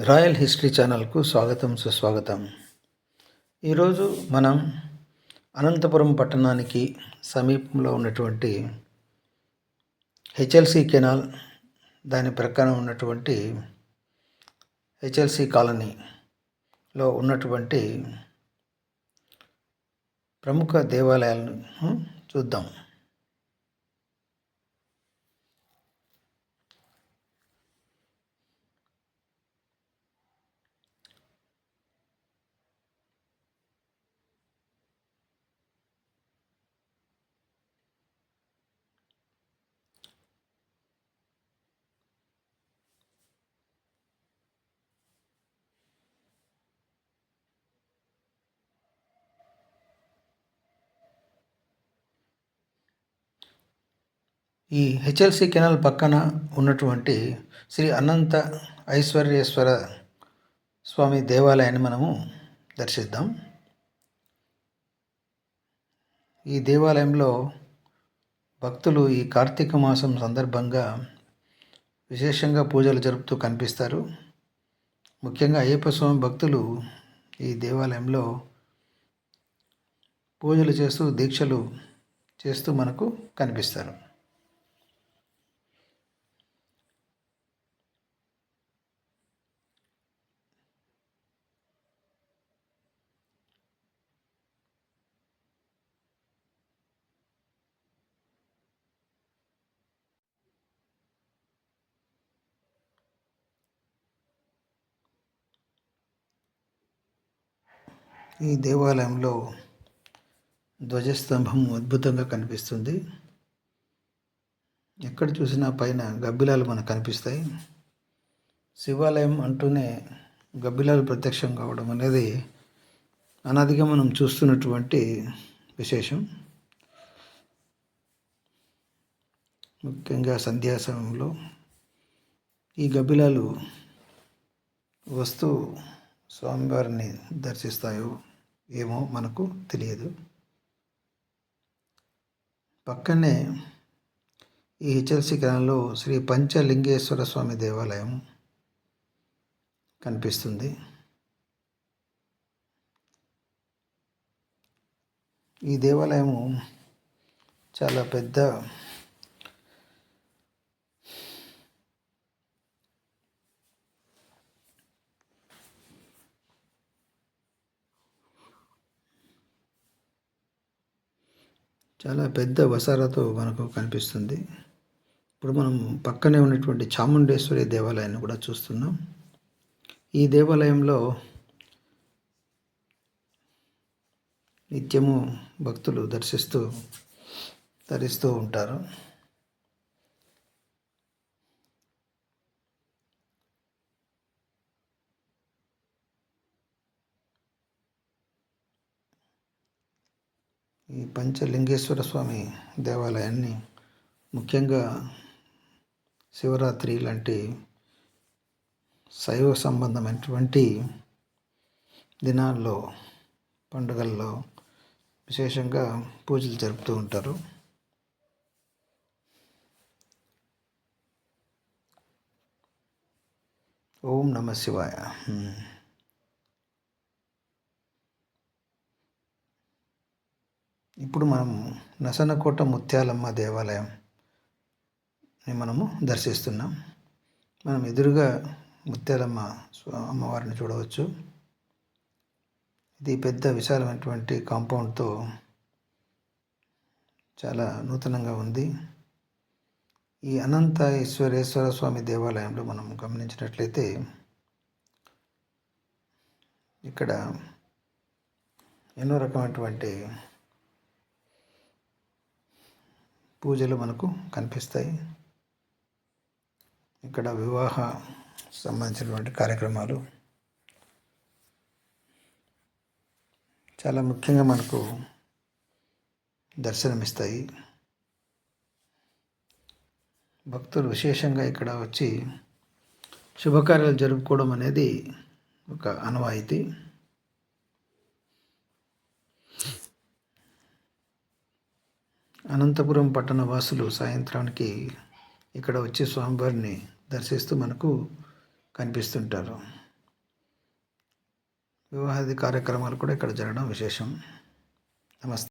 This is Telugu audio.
రాయల్ హిస్టరీ ఛానల్కు స్వాగతం సుస్వాగతం. ఈరోజు మనం అనంతపురం పట్టణానికి సమీపంలో ఉన్నటువంటి హెచ్ఎల్సి కెనాల్ దాని ప్రక్కన ఉన్నటువంటి హెచ్ఎల్సి కాలనీలో ఉన్నటువంటి ప్రముఖ దేవాలయాలను చూద్దాం. ఈ హెచ్ఎల్సి కెనాల్ పక్కన ఉన్నటువంటి శ్రీ అనంత ఐశ్వర్యేశ్వర స్వామి దేవాలయాన్ని మనము దర్శిద్దాం. ఈ దేవాలయంలో భక్తులు ఈ కార్తీక మాసం సందర్భంగా విశేషంగా పూజలు జరుపుతూ కనిపిస్తారు. ముఖ్యంగా అయ్యప్ప స్వామి భక్తులు ఈ దేవాలయంలో పూజలు చేస్తూ దీక్షలు చేస్తూ మనకు కనిపిస్తారు. ఈ దేవాలయంలో ధ్వజస్తంభం అద్భుతంగా కనిపిస్తుంది. ఎక్కడ చూసినా పైన గబ్బిలాలు మనకు కనిపిస్తాయి. శివాలయం అంటూనే గబ్బిలాలు ప్రత్యక్షం కావడం అనేది అనాదిగా మనం చూస్తున్నటువంటి విశేషం. ముఖ్యంగా సంధ్యా సమయంలో ఈ గబ్బిలాలు వస్తూ స్వామివారిని దర్శిస్తాయో ఏమో మనకు తెలియదు. పక్కనే ఈ హెచ్ఎల్సి గ్రామంలో శ్రీ పంచలింగేశ్వర స్వామి దేవాలయం కనిపిస్తుంది. ఈ దేవాలయము చాలా పెద్ద చాలా పెద్ద వసారాతో మనకు కనిపిస్తుంది. ఇప్పుడు మనం పక్కనే ఉన్నటువంటి చాముండేశ్వరి దేవాలయాన్ని కూడా చూస్తున్నాం. ఈ దేవాలయంలో నిత్యము భక్తులు దర్శిస్తూ ధరిస్తూ ఉంటారు. ఈ పంచలింగేశ్వర స్వామి దేవాలయాన్ని ముఖ్యంగా శివరాత్రి లాంటి శైవ సంబంధమైనటువంటి దినాల్లో పండుగల్లో విశేషంగా పూజలు జరుపుతూ ఉంటారు. ఓం నమ శివాయ. ఇప్పుడు మనం నసనకోట ముత్యాలమ్మ దేవాలయంని మనము దర్శిస్తున్నాం. మనం ఎదురుగా ముత్యాలమ్మ అమ్మవారిని చూడవచ్చు. ఇది పెద్ద విశాలమైనటువంటి కాంపౌండ్తో చాలా నూతనంగా ఉంది. ఈ అనంత ఈశ్వరేశ్వర స్వామి దేవాలయంలో మనం గమనించినట్లయితే ఇక్కడ ఎన్నో రకమైనటువంటి పూజలు మనకు కనిపిస్తాయి. ఇక్కడ వివాహ సంబంధించినటువంటి కార్యక్రమాలు. చాలా ముఖ్యంగా మనకు దర్శనమిస్తాయి. భక్తులు విశేషంగా ఇక్కడ వచ్చి శుభకార్యాలు జరుపుకోవడం అనేది ఒక అనవాయితీ అనంతపురం పట్టణ వాసులు సాయంత్రానికి ఇక్కడ వచ్చి స్వామివారిని దర్శిస్తూ మనకు కనిపిస్తుంటారు. వివాహాది కార్యక్రమాలు కూడా ఇక్కడ జరగడం విశేషం. నమస్తే.